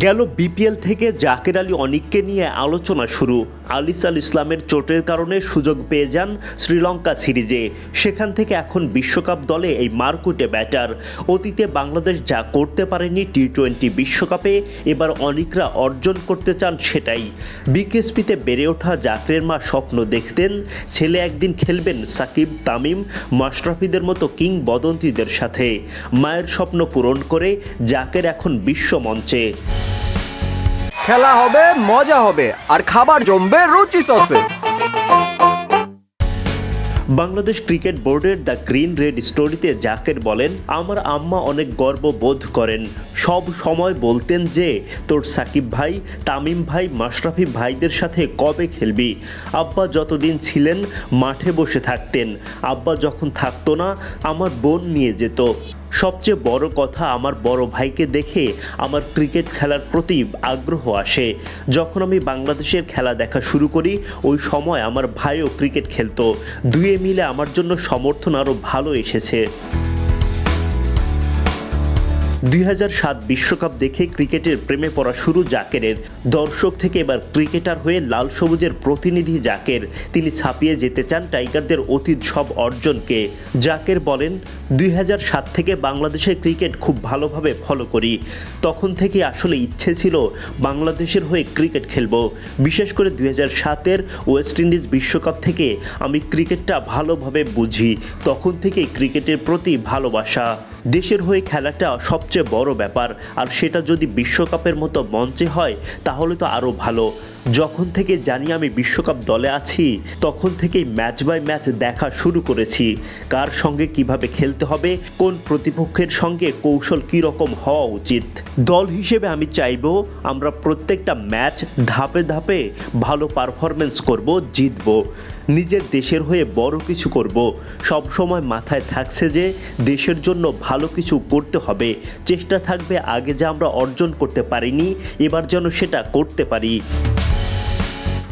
গেল বিপিএল থেকে জাকের আলী অনিককে নিয়ে আলোচনা শুরু। আলিস আল ইসলামের চোটের কারণে সুযোগ পেয়ে যান শ্রীলঙ্কা সিরিজে। সেখান থেকে এখন বিশ্বকাপ দলে এই মারকুটে ব্যাটার। অতীতে বাংলাদেশ যা করতে পারেনি টি টোয়েন্টি বিশ্বকাপে, এবার অনিকরা অর্জন করতে চান সেটাই। বিকেএসপিতে বেড়ে ওঠা জাকরের মা স্বপ্ন দেখতেন, ছেলে একদিন খেলবেন সাকিব, তামিম, মাশরাফিদের মতো কিংবদন্তিদের সাথে। মায়ের স্বপ্ন পূরণ করে জাকের এখন বিশ্ব মঞ্চে। খেলা হবে, মজা হবে, আর খাবার জমবে রুচি সসে। বাংলাদেশ ক্রিকেট বোর্ডের দ্য গ্রিন রেড স্টোরিতে জাকের বলেন, আমার আম্মা অনেক গর্ব বোধ করেন। সব সময় বলতেন যে, তোর সাকিব ভাই, তামিম ভাই, মাশরাফি ভাইদের সাথে কবে খেলবি? আব্বা যতদিন ছিলেন, মাঠে বসে থাকতেন। আব্বা যখন থাকতো না, আমার বোন নিয়ে যেত। সবচেয়ে বড় কথা আমার বড় ভাইকে দেখে আমার ক্রিকেট খেলার প্রতি আগ্রহ আসে। যখন আমি বাংলাদেশের খেলা দেখা শুরু করি, ওই সময় আমার ভাইও ক্রিকেট খেলতো। দুয়ে মিলে আমার জন্য সমর্থন আরও ভালো এসেছে। দুই বিশ্বকাপ দেখে ক্রিকেটের প্রেমে পড়া শুরু জাকেরের। দর্শক থেকে এবার ক্রিকেটার হয়ে লাল সবুজের প্রতিনিধি জাকের। তিনি ছাপিয়ে যেতে চান টাইগারদের অতীত সব অর্জনকে। জাকের বলেন, দুই থেকে বাংলাদেশের ক্রিকেট খুব ভালোভাবে ফলো করি। তখন থেকে আসলে ইচ্ছে ছিল বাংলাদেশের হয়ে ক্রিকেট খেলব। বিশেষ করে দুই সাতের ওয়েস্ট ইন্ডিজ বিশ্বকাপ থেকে আমি ক্রিকেটটা ভালোভাবে বুঝি। তখন থেকেই ক্রিকেটের প্রতি ভালোবাসা। দেশের হয়ে খেলাটা সবচেয়ে বড় ব্যাপার। আর সেটা যদি বিশ্বকাপের মতো মঞ্চে হয়, তাহলে তো আরও ভালো। যখন থেকে জানি আমি বিশ্বকাপ দলে আছি, তখন থেকেই ম্যাচ বাই ম্যাচ দেখা শুরু করেছি। কার সঙ্গে কীভাবে খেলতে হবে, কোন প্রতিপক্ষের সঙ্গে কৌশল কী রকম হওয়া উচিত? দল হিসেবে আমি চাইব আমরা প্রত্যেকটা ম্যাচ ধাপে ধাপে ভালো পারফরমেন্স করব, জিতব। নিজের দেশের হয়ে বড় কিছু করব। সব সময় মাথায় থাকছে যে দেশের জন্য ভালো কিছু করতে হবে। চেষ্টা থাকবে আগে যা আমরা অর্জন করতে পারিনি, এবার যেন সেটা করতে পারি।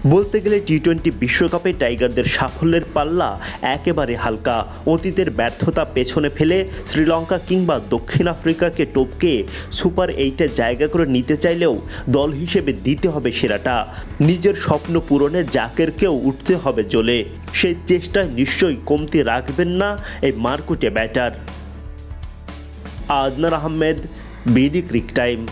বলতে গেলে টি টোয়েন্টি বিশ্বকাপে টাইগারদের সাফল্যের পাল্লা একেবারে হালকা। অতীতের ব্যর্থতা পেছনে ফেলে শ্রীলঙ্কা কিংবা দক্ষিণ আফ্রিকাকে টপকে সুপার এইটে জায়গা করে নিতে চাইলেও দল হিসেবে দিতে হবে সেরাটা। নিজের স্বপ্ন পূরণে জাকেরকেও উঠতে হবে জ্বলে সেই চেষ্টায় নিশ্চয়ই কমতি রাখবেন না এই মার্কুটে batter. Adnan Ahmed, BD cric time.